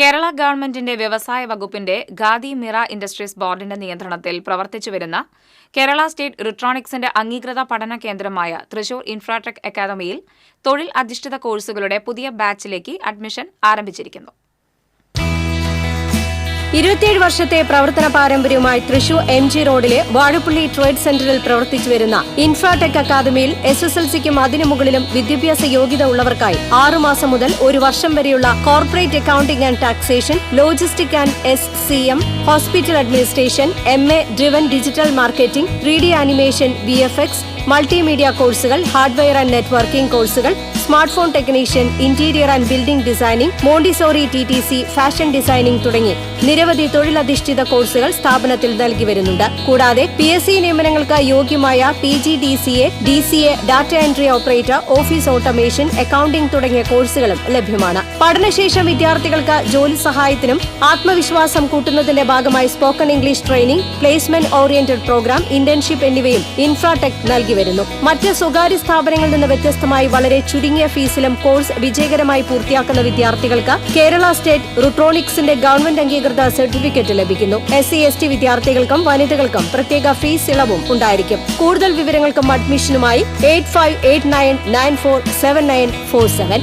കേരള ഗവൺമെന്റിന്റെ വ്യവസായ വകുപ്പിന്റെ ഖാദി മിറ ഇൻഡസ്ട്രീസ് ബോർഡിന്റെ നിയന്ത്രണത്തിൽ പ്രവർത്തിച്ചുവരുന്ന കേരള സ്റ്റേറ്റ് റിട്രോണിക്സിന്റെ അംഗീകൃത പഠന കേന്ദ്രമായ തൃശൂർ ഇൻഫ്രാടെക് അക്കാദമിയിൽ തൊഴിൽ അധിഷ്ഠിത കോഴ്സുകളുടെ പുതിയ ബാച്ചിലേക്ക് അഡ്മിഷൻ ആരംഭിച്ചിരിക്കുന്നു. ഇരുപത്തിയേഴ് വർഷത്തെ പ്രവർത്തന പാരമ്പര്യവുമായി തൃശൂർ എം ജി റോഡിലെ വാഴപ്പള്ളി ട്രേഡ് സെന്ററിൽ പ്രവർത്തിച്ചു വരുന്ന ഇൻഫ്രാടെക് അക്കാദമിയിൽ എസ് എസ് എൽ സിക്കും അതിനു മുകളിലും വിദ്യാഭ്യാസ യോഗ്യത ഉള്ളവർക്കായി ആറുമാസം മുതൽ ഒരു വർഷം വരെയുള്ള corporate accounting and taxation logistic and S C M hospital administration M A driven digital marketing three D animation V F X multimedia കോഴ്സുകൾ ഹാർഡ്വെയർ ആൻഡ് നെറ്റ്വർക്കിംഗ് കോഴ്സുകൾ smartphone technician interior and building designing Montessori T T C fashion designing തുടങ്ങി നിരവധി തൊഴിലധിഷ്ഠിത കോഴ്സുകൾ സ്ഥാപനത്തിൽ നൽകി വരുന്നുണ്ട്. കൂടാതെ പി എസ് സി നിയമനങ്ങൾക്ക് യോഗ്യമായ P G D C A D C A data entry operator office automation accounting തുടങ്ങിയ കോഴ്സുകളും ലഭ്യമാണ്. പഠനശേഷം വിദ്യാർത്ഥികൾക്ക് ജോലി സഹായത്തിനും ആത്മവിശ്വാസം കൂട്ടുന്നതിന്റെ ഭാഗമായി spoken English training placement oriented programme internship എന്നിവയും ഇൻഫ്രാടെക് നൽകി വരുന്നു. മറ്റ് സ്വകാര്യ സ്ഥാപനങ്ങളിൽ നിന്ന് വ്യത്യസ്തമായി വളരെ ചുരുങ്ങിയ ഫീസിലും കോഴ്സ് വിജയകരമായി പൂർത്തിയാക്കുന്ന വിദ്യാർത്ഥികൾക്ക് കേരള സ്റ്റേറ്റ് റുട്രോണിക്സിന്റെ ഗവൺമെന്റ് അംഗീകൃത സർട്ടിഫിക്കറ്റ് ലഭിക്കുന്നു. എസ് സി എസ് ടി വിദ്യാർത്ഥികൾക്കും വനിതകൾക്കും പ്രത്യേക ഫീസ് ഇളവും ഉണ്ടായിരിക്കും. കൂടുതൽ വിവരങ്ങൾക്കും അഡ്മിഷനുമായി eight five eight nine nine four seven nine four seven.